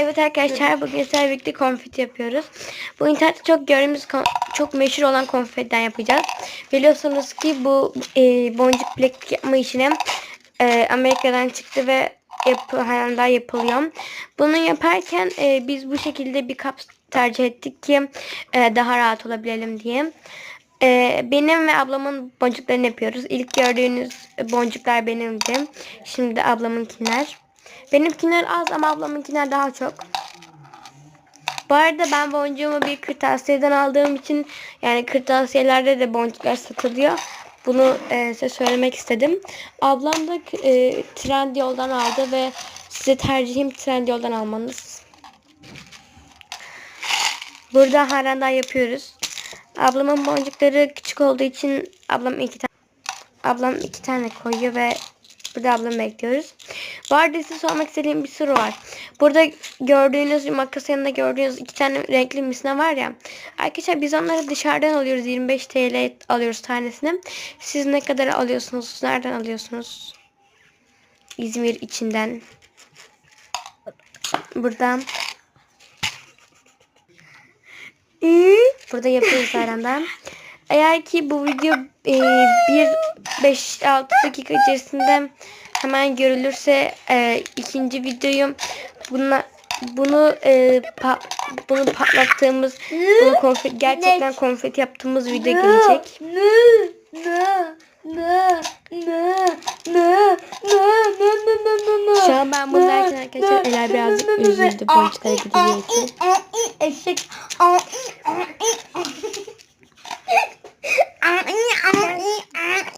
Evet arkadaşlar bugün sizlerle birlikte konfeti yapıyoruz. Bu internette çok gördüğümüz çok meşhur olan konfetiden yapacağız. Biliyorsunuz ki bu e, boncuk bileklik yapma işine e, Amerika'dan çıktı ve yap halen daha yapılıyor. Bunu yaparken e, biz bu şekilde bir kap tercih ettik ki e, daha rahat olabilelim diye. E, benim ve ablamın boncuklarını yapıyoruz. İlk gördüğünüz boncuklar benimdi. Şimdi ablamınkiler. Benimkiler az ama ablamınkiler daha çok. Bu arada ben boncuğumu bir kırtasiyeden aldığım için yani kırtasiyelerde de boncuklar satılıyor. Bunu e, size söylemek istedim. Ablam da e, Trendyol'dan aldı ve size tercihim Trendyol'dan almanız. Burada halen daha yapıyoruz. Ablamın boncukları küçük olduğu için ablam iki tane ablam iki tane koyuyor ve burada ablamı bekliyoruz. Bu arada size sormak istediğim bir soru var. Burada gördüğünüz makas yanında gördüğünüz iki tane renkli misine var ya. Arkadaşlar biz onları dışarıdan alıyoruz. 25 TL alıyoruz tanesini. Siz ne kadar alıyorsunuz? Nereden alıyorsunuz? İzmir içinden. Buradan. Burada yapıyoruz halen Eğer ki bu video e, 1-5-6 dakika içerisinde hemen görülürse e, ikinci videoyu bununla bunu e, pa, bunu patlattığımız bunu konfet gerçekten konfet yaptığımız video gelecek. Şu an ben bunu derken arkadaşlar Ela birazcık üzüldü boncuklara gidiyor için. Eşek.